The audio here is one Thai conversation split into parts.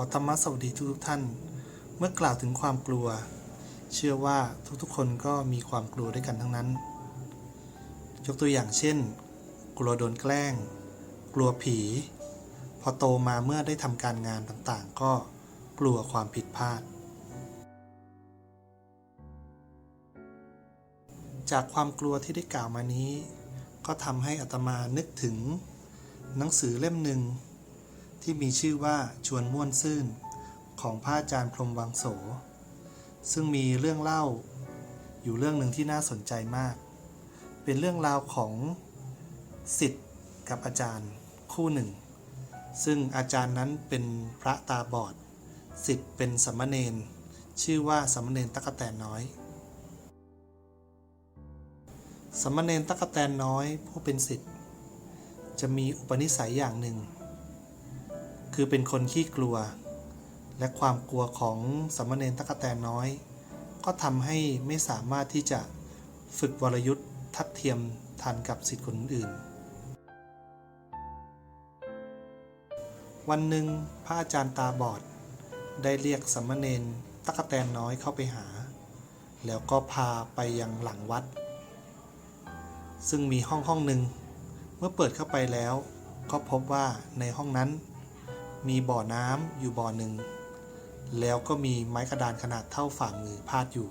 อธรรมะสวัสดีทุกท่าน เมื่อกล่าวถึงความกลัว เชื่อว่าทุกๆคนก็มีความกลัวด้วยกันทั้งนั้น ยกตัวอย่างเช่น กลัวโดนแกล้ง กลัวผี พอโตมาเมื่อได้ทำการงานต่างๆ ก็กลัวความผิดพลาด จากความกลัวที่ได้กล่าวมานี้ ก็ทำให้อัตมานึกถึง หนังสือเล่มหนึ่ง ที่มีชื่อว่าชวนม่วนซื่น ของพระอาจารย์พรหมวังโส ซึ่งมีเรื่องเล่าอยู่เรื่องหนึ่งที่น่าสนใจมาก เป็นเรื่องราวของสิทธิ์กับอาจารย์คู่หนึ่ง ซึ่งอาจารย์นั้นเป็นพระตาบอดสิทธิ์เป็นสัมมเนนชื่อว่าสัมมเนนตะกะแตนน้อยสัมมเนนตะกะแตนน้อยผู้เป็นสิทธิ์จะมีอุปนิสัยอย่างหนึ่ง คือเป็นคนขี้กลัว และความกลัวของสมมเนนตะกะแตนน้อย ก็ทำให้ไม่สามารถที่จะฝึกวรยุทธ์ทัดเทียมทันกับสิทธิ์คนอื่น วันหนึ่งพระอาจารย์ตาบอด ได้เรียกสมมเนนตะกะแตนน้อยเข้าไปหา แล้วก็พาไปยังหลังวัด ซึ่งมีห้องห้องหนึ่งเมื่อเปิดเข้าไปแล้ว ก็พบว่าในห้องนั้น มีบ่อน้ำอยู่บ่อหนึ่ง แล้วก็มีไม้กระดานขนาดเท่าฝ่ามือพาดอยู่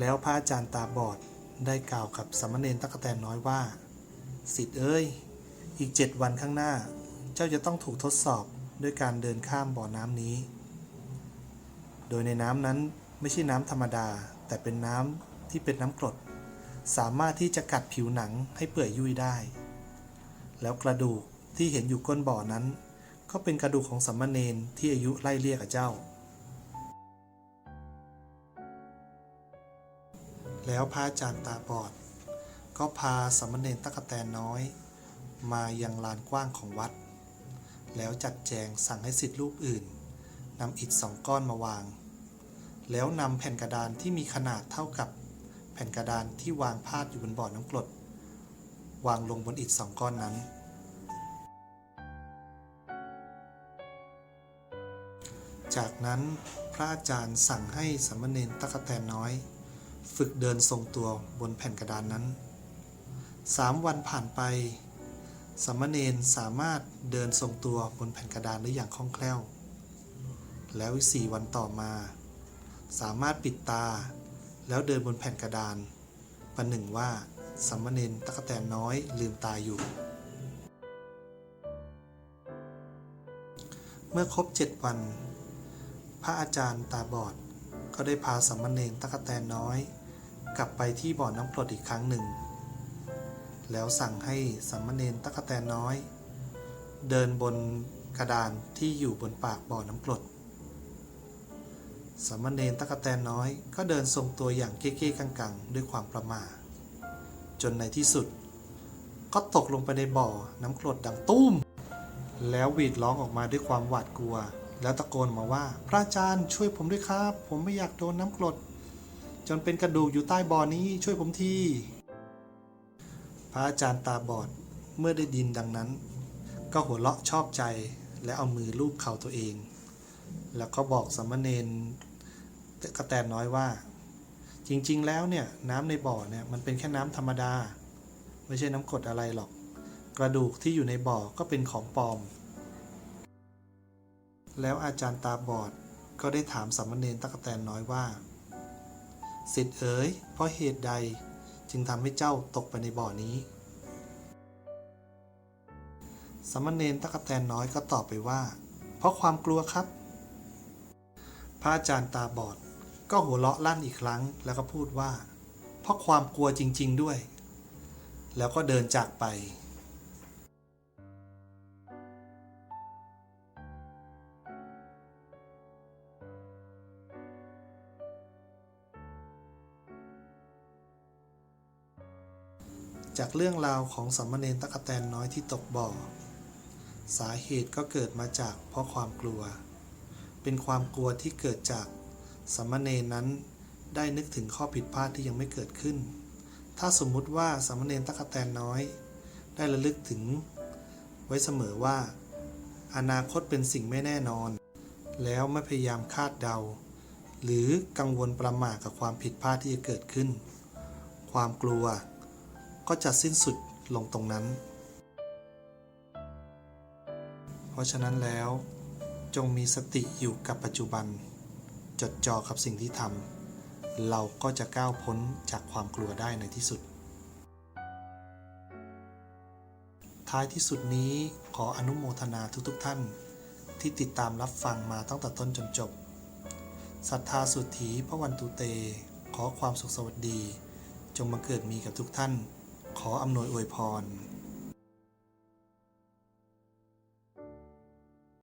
แล้วพระอาจารย์ตาบอดได้กล่าวกับสามเณรตะกะแตนน้อยว่า สิทธิ์เอ้ย อีกเจ็ดวันข้างหน้า เจ้าจะต้องถูกทดสอบด้วยการเดินข้ามบ่อน้ำนี้ โดยในน้ำนั้นไม่ใช่น้ำธรรมดา แต่เป็นน้ำที่เป็นน้ำกรด สามารถที่จะกัดผิวหนังให้เปื่อยยุ่ยได้ แล้วกระดูกที่เห็นอยู่ก้นบ่อนั้น ก็เป็นกระดูกของสัมมาเนนที่อายุไล่เรียกกับเจ้า แล้วพระอาจารย์ตาบอด ก็พาสัมมาเนนตะกะแตนน้อย มายังลานกว้างของวัด แล้วจัดแจงสั่งให้สิทธิรูปอื่นนำอิฐสองก้อนมาวาง แล้วนำแผ่นกระดานที่มีขนาดเท่ากับแผ่นกระดานที่วางพาดอยู่บนบ่อน้ำกรด วางลงบนอิฐสองก้อนนั้น จากนั้นพระอาจารย์สั่งให้สามเณรตะกะแตนน้อย ฝึกเดินทรงตัวบนแผ่นกระดานนั้นสามวันผ่านไปสามเณรสามารถเดินทรงตัวบนแผ่นกระดานได้อย่างคล่องแคล่ว แล้วอีกสี่วันต่อมา สามารถปิดตา แล้วเดินบนแผ่นกระดานประหนึ่งว่า สามเณรตะกะแตนน้อยลืมตาอยู่ เมื่อครบเจ็ดวัน พระอาจารย์ตาบอดก็ได้พาสามเณรตะกะแตนน้อย กลับไปที่บ่อน้ำกรดอีกครั้งหนึ่ง แล้วสั่งให้สามเณรตะกะแตนน้อย เดินบนกระดานที่อยู่บนปากบ่อน้ำกรดสามเณรตะกะแตนน้อยก็เดินทรงตัวอย่างเก้ๆกังๆ ด้วยความประมา จนในที่สุด ก็ตกลงไปในบ่อน้ำกรดดังตุ้ม แล้วหวีดร้องออกมาด้วยความหวาดกลัว แล้วตะโกนมาว่า พระอาจารย์ช่วยผมด้วยครับ ผมไม่อยากโดนน้ำกรด จนเป็นกระดูกอยู่ใต้บ่อนี้ช่วยผมที พระอาจารย์ตาบอดเมื่อได้ดินดังนั้น ก็หัวเราะชอบใจและเอามือลูบเข่าตัวเอง แล้วก็บอกสามเณรกระแตนน้อยว่า จริง ๆ แล้วเนี่ยน้ำในบ่อเนี่ยมันเป็นแค่น้ำธรรมดา ไม่ใช่น้ำกรดอะไรหรอก กระดูกที่อยู่ในบ่อก็เป็นของปลอม แล้วอาจารย์ตาบอดก็ได้ถามสามเณรตะกแตนน้อยว่าสิทธิ์เอ๋ยเพราะเหตุใดจึงทำให้เจ้าตกไปในบ่อนี้ สามเณรตะกแตนน้อยก็ตอบไปว่า เพราะความกลัวครับ พระอาจารย์ตาบอด ก็หัวเราะลั่นอีกครั้ง แล้วก็พูดว่า เพราะความกลัวจริง ๆด้วย แล้วก็เดินจากไป จากเรื่องราวของสามมาเณรตะกะแตนน้อยที่ตกบ่อ สาเหตุก็เกิดมาจากเพราะความกลัว เป็นความกลัวที่เกิดจาก สามเณรนั้นได้นึกถึงข้อผิดพลาดที่ยังไม่เกิดขึ้น ถ้าสมมุติว่าสามเณรตะกะแตนน้อย ได้ระลึกถึง ไว้เสมอว่า อนาคตเป็นสิ่งไม่แน่นอน แล้วไม่พยายามคาดเดา หรือกังวลประหม่ากับความผิดพลาดที่จะเกิดขึ้น ความกลัว ก็จะสิ้นสุดลงตรงนั้น เพราะฉะนั้นแล้วจงมีสติอยู่กับปัจจุบัน จดจ่อกับสิ่งที่ทำเราก็จะก้าวพ้นจากความกลัวได้ในที่สุด ท้ายที่สุดนี้ขออนุโมทนาทุกๆทท่าน ที่ติดตามรับฟังมาตั้งแต่ต้นจนจบศรัทธาสุทธีพระวันตุเต ขอความสุขสวัสดี จงมาเกิดมีกับทุกท่าน ขออำนวยอวยพร